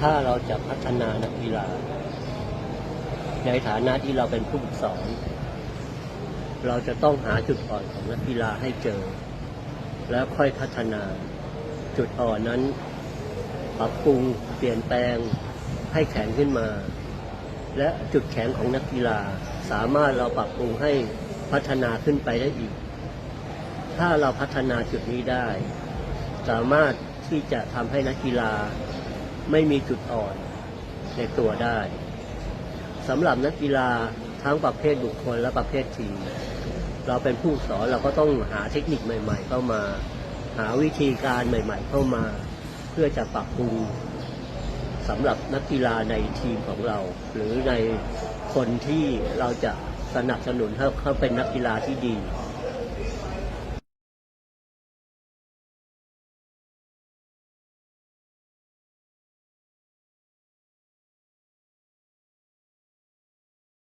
ถ้าเราจะพัฒนานักกีฬา ในฐานะที่เราเป็นผู้ฝึกสอน เราจะต้องหาจุดอ่อนของนักกีฬาให้เจอ แล้วค่อยพัฒนาจุดอ่อนนั้น ปรับปรุงเปลี่ยนแปลงให้แข็งขึ้นมา และจุดแข็งของนักกีฬาสามารถเราปรับปรุงให้พัฒนาขึ้นไปได้อีก ถ้าเราพัฒนาจุดนี้ได้ สามารถที่จะทำให้นักกีฬา ไม่มีจุดอ่อนในตัวได้สำหรับนักกีฬาทั้งประเภทบุคคลและประเภททีม เราเป็นผู้สอนเราก็ต้องหาเทคนิคใหม่ ๆ เข้ามา หาวิธีการใหม่ ๆ เข้ามา เพื่อจะปรับปรุงสำหรับนักกีฬาในทีมของเรา หรือในคนที่เราจะสนับสนุนให้เขาเป็นนักกีฬาที่ดี